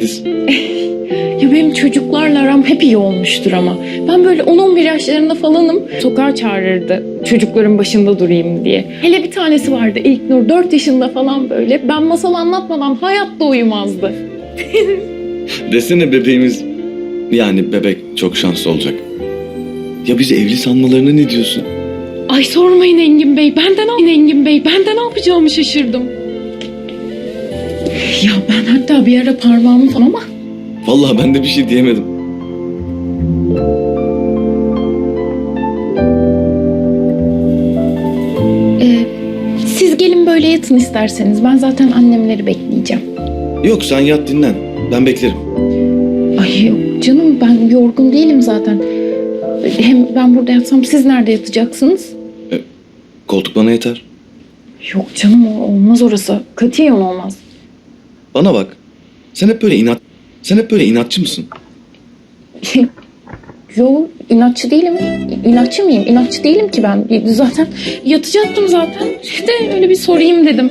Ya benim çocuklarla aram hep iyi olmuştur ama. Ben böyle 10-11 yaşlarında falanım. Sokağa çağırırdı çocukların başında durayım diye. Hele bir tanesi vardı İlknur 4 yaşında falan böyle. Ben masal anlatmadan hayatta uyumazdı. desene bebeğimiz yani bebek çok şanslı olacak. Ya bizi evli sanmalarına ne diyorsun? Ay sormayın Engin Bey. Benden al Engin Bey. Ben de ne yapacağımı şaşırdım. Ya ben hatta bir ara parmağımı falan ama Vallahi ben de bir şey diyemedim. e, siz gelin böyle yatın isterseniz. Ben zaten annemleri bekleyeceğim. Yok sen yat dinlen. Ben beklerim. Ay yok canım ben yorgun değilim zaten. Hem ben burada yatsam siz nerede yatacaksınız? Koltuk bana yeter. Yok canım o- olmaz orası. Katiyen olmaz. Bana bak. Sen hep böyle inat sen hep böyle inatçı mısın? Yo inatçı değilim. İnatçı mıyım? İnatçı değilim ki ben. Zaten yatacaktım zaten. De öyle bir sorayım dedim.